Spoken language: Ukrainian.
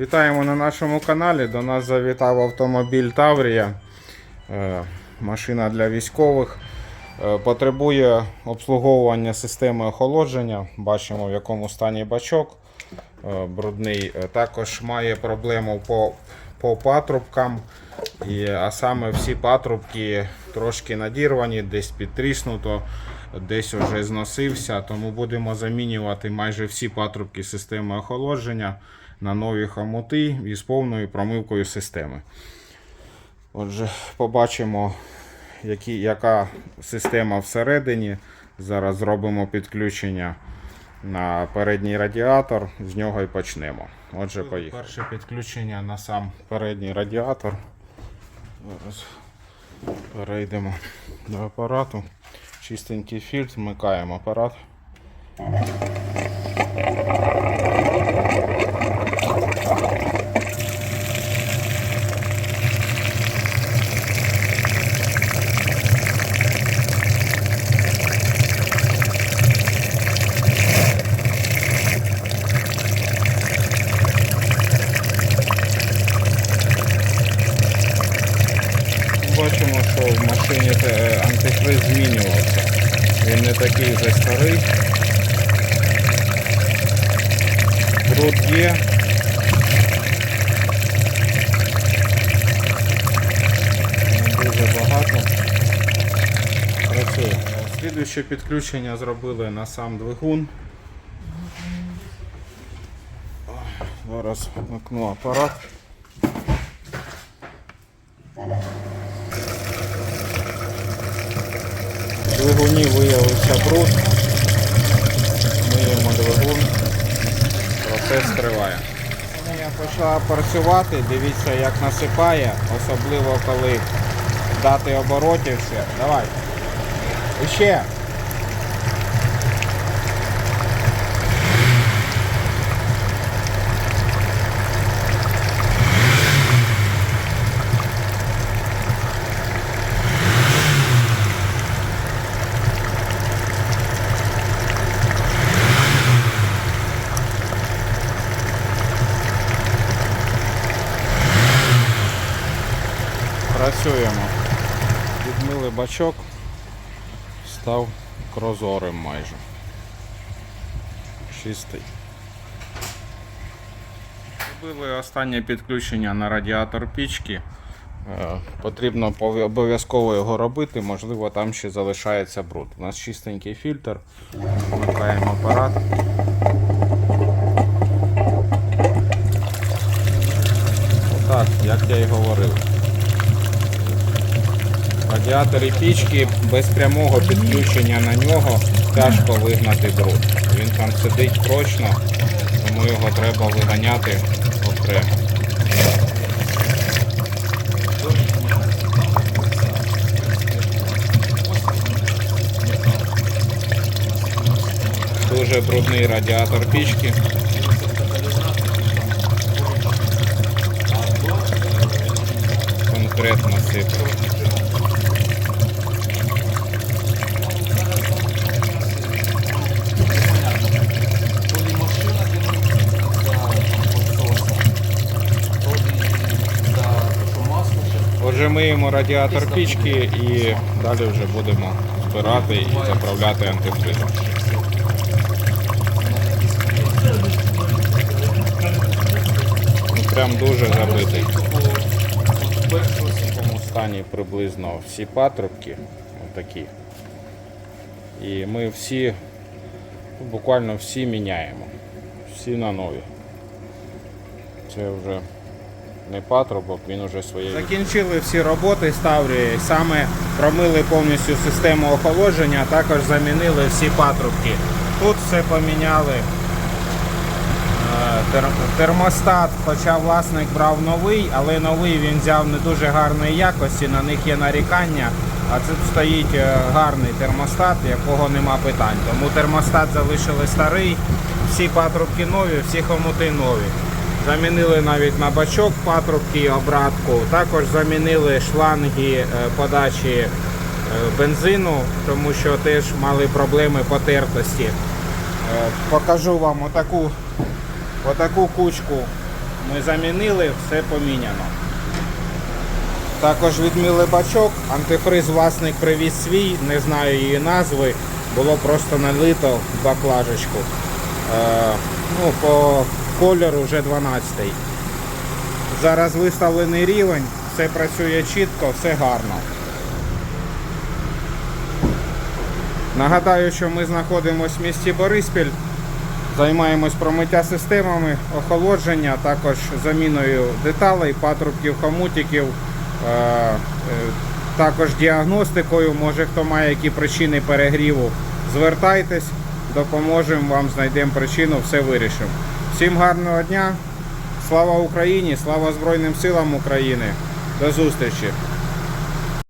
Вітаємо на нашому каналі. До нас завітав автомобіль Таврія. Е, Машина для військових. Е, Потребує обслуговування системи охолодження. Бачимо, в якому стані бачок е, брудний. Також має проблему по, по патрубкам. І, а саме всі патрубки трошки надірвані, десь підтріснуто, десь вже зносився. Тому будемо замінювати майже всі патрубки системи охолодження на нові хомути із повною промивкою системи. Отже, побачимо, які, яка система всередині. Зараз зробимо підключення на передній радіатор, з нього і почнемо. Отже, поїхали. Перше підключення на сам передній радіатор. Зараз перейдемо до апарату. Чистенький фільтр, вмикаємо апарат. Бачимо, що в машині е, антифриз змінювався. Він не такий вже старий. Бруд є. Дуже багато. Працює. Слідуюче підключення зробили на сам двигун. Зараз вмикну апарат. Двигуні виявився бруд. Миємо двигун. Процес триває. Я почала працювати, дивіться як насипає, особливо коли дати оборотів все. Давай. Ще. Працюємо. Відмили бачок, став прозорим майже. Чистий. Зробили останнє підключення на радіатор пічки. Е, Потрібно обов'язково його робити, можливо там ще залишається бруд. У нас чистенький фільтр. Вмикаємо апарат. Отак, як я і говорив. Радіатори пічки без прямого підключення на нього тяжко вигнати бруд. Він там сидить прочно, тому його треба виганяти окремо. Дуже брудний радіатор пічки. Конкретно сипе. Миємо радіатор пічки і далі вже будемо збирати і заправляти антифризом. Ну, Прям дуже забитий. В такому стані приблизно всі патрубки, отакі. І ми всі, ну, буквально всі міняємо. Всі на нові. Це вже не патрубок, він уже своє. Закінчили всі роботи з. Саме промили повністю систему охолодження, також замінили всі патрубки. Тут все поміняли. Е, Термостат, хоча власник брав новий, але новий він взяв не дуже гарної якості, на них є нарікання. А тут стоїть е, гарний термостат, якого нема питань. Тому термостат залишили старий, всі патрубки нові, всі хомути нові. Замінили навіть на бачок патрубки обратку. Також замінили шланги е, подачі е, бензину, тому що теж мали проблеми потертості. Е, Покажу вам отаку, отаку кучку ми замінили, все поміняно. Також відміли бачок, антифриз власник привіз свій, не знаю її назви, було просто налито в баклажечку. Е, ну, по кольору вже 12. Зараз виставлений рівень, все працює чітко, все гарно. Нагадаю, що ми знаходимося в місті Бориспіль. Займаємось промиття системами, охолодження, також заміною деталей, патрубків, хомутиків, е, е, також діагностикою. Може хто має які причини перегріву, звертайтесь, допоможемо вам, знайдемо причину, все вирішимо. Всім гарного дня! Слава Україні! Слава Збройним силам України! До зустрічі!